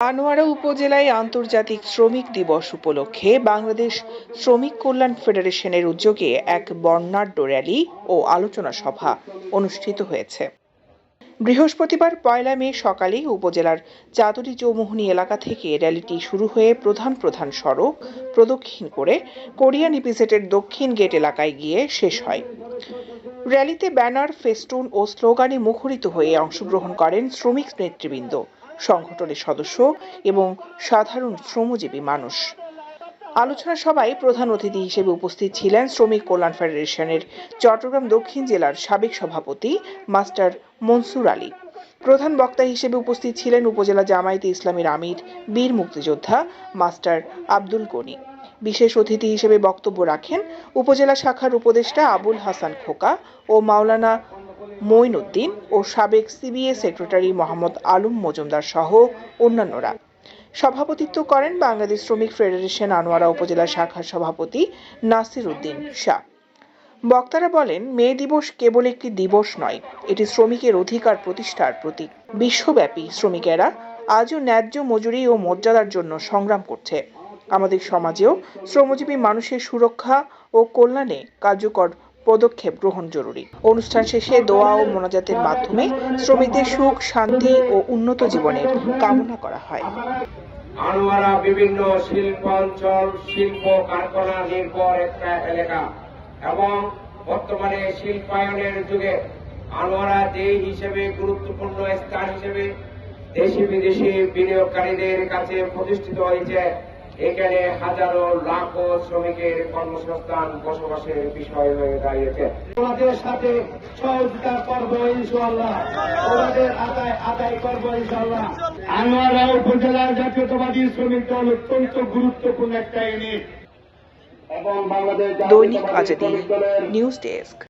আনোয়ারা উপজেলায় আন্তর্জাতিক শ্রমিক দিবস উপলক্ষে বাংলাদেশ শ্রমিক কল্যাণ ফেডারেশনের উদ্যোগে এক বর্ণাঢ্য র্যালি ও আলোচনা সভা অনুষ্ঠিত হয়েছে। বৃহস্পতিবার পয়লা মে সকালে উপজেলার চাতুরী চৌমুহনী এলাকা থেকে র্যালিটি শুরু হয়ে প্রধান প্রধান সড়ক প্রদক্ষিণ করে কোরিয়ান ইপিজেটের দক্ষিণ গেট এলাকায় গিয়ে শেষ হয়। র্যালিতে ব্যানার, ফেস্টুন ও স্লোগানে মুখরিত হয়ে অংশগ্রহণ করেন শ্রমিক নেতৃবৃন্দ। সংগঠনের সদস্য এবং সাধারণ শ্রমজীবী মানুষ। আলোচনা সভায় প্রধান অতিথি হিসেবে উপস্থিত ছিলেন শ্রমিক কল্যাণ ফেডারেশনের চট্টগ্রাম দক্ষিণ জেলার সাবেক সভাপতি মাস্টার মনসুর আলী। প্রধান বক্তা হিসেবে উপস্থিত ছিলেন উপজেলা জামায়াতে ইসলামীর আমির, বীর মুক্তিযোদ্ধা মাস্টার আব্দুল গনি। বিশেষ অতিথি হিসেবে বক্তব্য রাখেন উপজেলা শাখার উপদেষ্টা আবুল হাসান খোকা ও মাওলানা মঈনুদ্দিন ও সাবেক সিবিএ সেক্রেটারি মোহাম্মদ আলম মজুমদার সহ অন্যান্যরা। সভাপতিত্ব করেন বাংলাদেশ শ্রমিক ফেডারেশন আনোয়ারা উপজেলা শাখার সভাপতি নাসির উদ্দিন শাহ। বক্তারা বলেন, মে দিবস কেবল একটি দিবস নয়, এটি শ্রমিকের অধিকার প্রতিষ্ঠার প্রতীক। বিশ্বব্যাপী শ্রমিকেরা আজও ন্যায্য মজুরি ও মর্যাদার জন্য সংগ্রাম করছে। আমাদের সমাজেও শ্রমজীবী মানুষের সুরক্ষা ও কল্যাণে কার্যকর পদক্ষেপ গ্রহণ জরুরি। অনুষ্ঠান শেষে দোয়া ও মোনাজাতের মাধ্যমে শ্রমিকদের সুখ, শান্তি ও উন্নত জীবনের কামনা করা হয়। আনোয়ারা বিভিন্ন শিল্প অঞ্চল শিল্প কারখানা নির্ভর একটা এলাকা এবং বর্তমানে শিল্পায়নের যুগে আনোয়ারা যে হিসেবে গুরুত্বপূর্ণ স্থান হিসেবে দেশি বিদেশি বিনিয়োগকারীদের কাছে প্রতিষ্ঠিত হয়েছে। এখানে হাজারো লাখো শ্রমিকের কর্মসংস্থান বসবাসের বিষয় হয়ে দাঁড়িয়েছে। তোমাদের সাথে সহযোগিতা করব ইনশাল্লাহ তোমাদের আদায় আদায় করব ইনশাল্লাহ আনোয়ারা উপজেলার জাতীয়তাবাদী শ্রমিক দল অত্যন্ত গুরুত্বপূর্ণ একটা ইউনিট। এবং বাংলাদেশ দৈনিক আজাদি নিউজ ডেস্ক।